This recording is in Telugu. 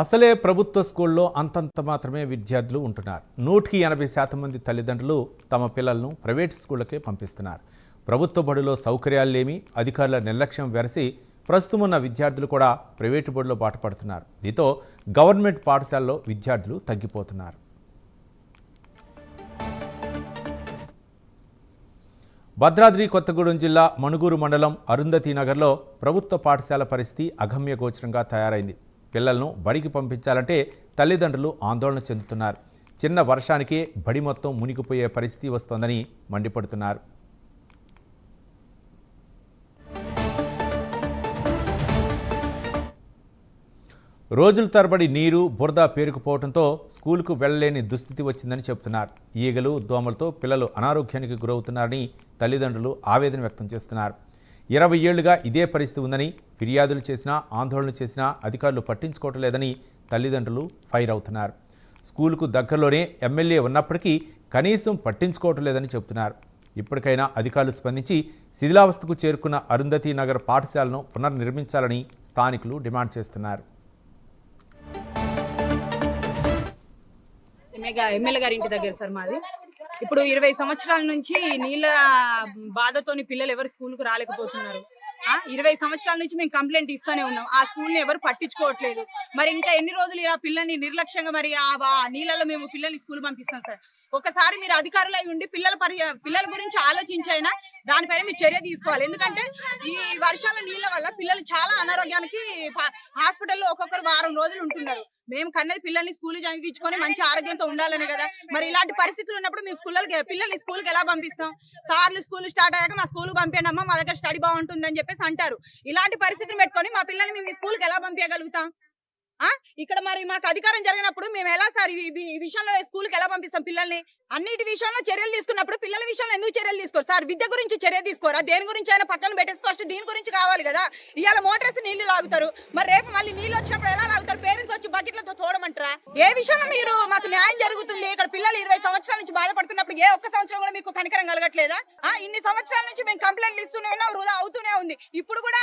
అసలే ప్రభుత్వ స్కూల్లో అంతంత మాత్రమే విద్యార్థులు ఉంటున్నారు. నూటికి ఎనభై శాతం మంది తల్లిదండ్రులు తమ పిల్లలను ప్రైవేట్ స్కూళ్ళకే పంపిస్తున్నారు. ప్రభుత్వ బడిలో సౌకర్యాలు లేమి అధికారుల నిర్లక్ష్యం వెరసి ప్రస్తుతం ఉన్న విద్యార్థులు కూడా ప్రైవేటు బడిలో బాటపడుతున్నారు దీంతో గవర్నమెంట్ పాఠశాలలో విద్యార్థులు తగ్గిపోతున్నారు. భద్రాద్రి కొత్తగూడెం జిల్లా మణుగూరు మండలం అరుంధతి నగర్లో ప్రభుత్వ పాఠశాల పరిస్థితి అగమ్యగోచరంగా తయారైంది. పిల్లలను బడికి పంపించాలంటే తల్లిదండ్రులు ఆందోళన చెందుతున్నారు. చిన్న వర్షానికే బడి మొత్తం మునిగిపోయే పరిస్థితి వస్తోందని మండిపడుతున్నారు. రోజుల తరబడి నీరు బురద పేరుకుపోవడంతో స్కూలుకు వెళ్ళలేని దుస్థితి వచ్చిందని చెబుతున్నారు. ఈగలు దోమలతో పిల్లలు అనారోగ్యానికి గురవుతున్నారని తల్లిదండ్రులు ఆవేదన వ్యక్తం చేస్తున్నారు. ఇరవై ఏళ్ళుగా ఇదే పరిస్థితి ఉందని ఫిర్యాదులు చేసినా ఆందోళన చేసినా అధికారులు పట్టించుకోవటం లేదని తల్లిదండ్రులు ఫైర్ అవుతున్నారు. స్కూలుకు దగ్గరలోనే ఎమ్మెల్యే ఉన్నప్పటికీ కనీసం పట్టించుకోవటం లేదని చెబుతున్నారు. ఇప్పటికైనా అధికారులు స్పందించి శిథిలావస్థకు చేరుకున్న అరుంధతి నగర్ పాఠశాలను పునర్నిర్మించాలని స్థానికులు డిమాండ్ చేస్తున్నారు. ఎమ్మెల్యే గారి ఇంటి దగ్గర సార్ మాది. ఇప్పుడు ఇరవై సంవత్సరాల నుంచి నీళ్ళ బాధతోని పిల్లలు ఎవరు స్కూల్కు రాలేకపోతున్నారు. ఆ, ఇరవై సంవత్సరాల నుంచి మేము కంప్లైంట్ ఇస్తూనే ఉన్నాం. ఆ స్కూల్ని ఎవరు పట్టించుకోవట్లేదు. మరి ఇంకా ఎన్ని రోజులు ఇలా పిల్లల్ని నిర్లక్ష్యంగా మరి ఆ నీళ్ళలో మేము పిల్లల్ని స్కూల్ పంపిస్తాం సార్? ఒకసారి మీరు అధికారులు అయి ఉండి పిల్లల పరి పిల్లల గురించి ఆలోచించైనా దానిపైన మీరు చర్య తీసుకోవాలి. ఎందుకంటే ఈ వర్షాల నీళ్ళ వల్ల పిల్లలు చాలా అనారోగ్యానికి హాస్పిటల్లో ఒక్కొక్కరు వారం రోజులు ఉంటున్నారు. మేము కన్నది పిల్లల్ని స్కూల్ చదివించుకొని మంచి ఆరోగ్యంతో ఉండాలనే కదా. మరి ఇలాంటి పరిస్థితులు ఉన్నప్పుడు మేము స్కూళ్ళకి పిల్లల్ని స్కూల్కి ఎలా పంపిస్తాం? సార్లు స్కూల్ స్టార్ట్ అయ్యాక మా స్కూల్ పంపండి అమ్మా మా దగ్గర స్టడీ బాగుంటుందని చెప్పేసి అంటారు. ఇలాంటి పరిస్థితిని పెట్టుకొని మా పిల్లల్ని మేము స్కూల్కి ఎలా పంపించగలుగుతాం? ఇక్కడ మరి మాకు అధికారం జరిగినప్పుడు మేము ఎలా సార్ ఈ ఈ- విషయంలో స్కూల్కి ఎలా పంపిస్తాం పిల్లల్ని? అన్నిటి విషయంలో చర్యలు తీసుకున్నప్పుడు పిల్లల విషయంలో ఎందుకు చర్యలు తీసుకోరు? సార్ విద్య గురించి చర్య తీసుకోరా? దేని గురించి అయినా పక్కన పెట్టేసి ఫస్ట్ దీని గురించి కావాలి కదా? ఇవాళ మోటార్స్ నీళ్ళు లాగుతారు. మరి రేపు మళ్ళీ నీళ్ళు వచ్చినప్పుడు ఎలా లాగుతారు? పేరెంట్స్ వచ్చి బకెట్లతో తోడమంటారా? ఏ విషయంలో మీరు మాకు న్యాయం జరుగుతుంది? ఇక్కడ పిల్లలు ఇరవై సంవత్సరాల నుంచి బాధపడుతున్నప్పుడు ఏ ఒక్క సంవత్సరం కూడా మీకు కనికరం కలగట్లేదా? ఆ ఇన్ని సంవత్సరాల నుంచి మేము కంప్లైంట్లు ఇస్తూనే ఉన్నాం వృధా అవుతూనే ఉంది. ఇప్పుడు కూడా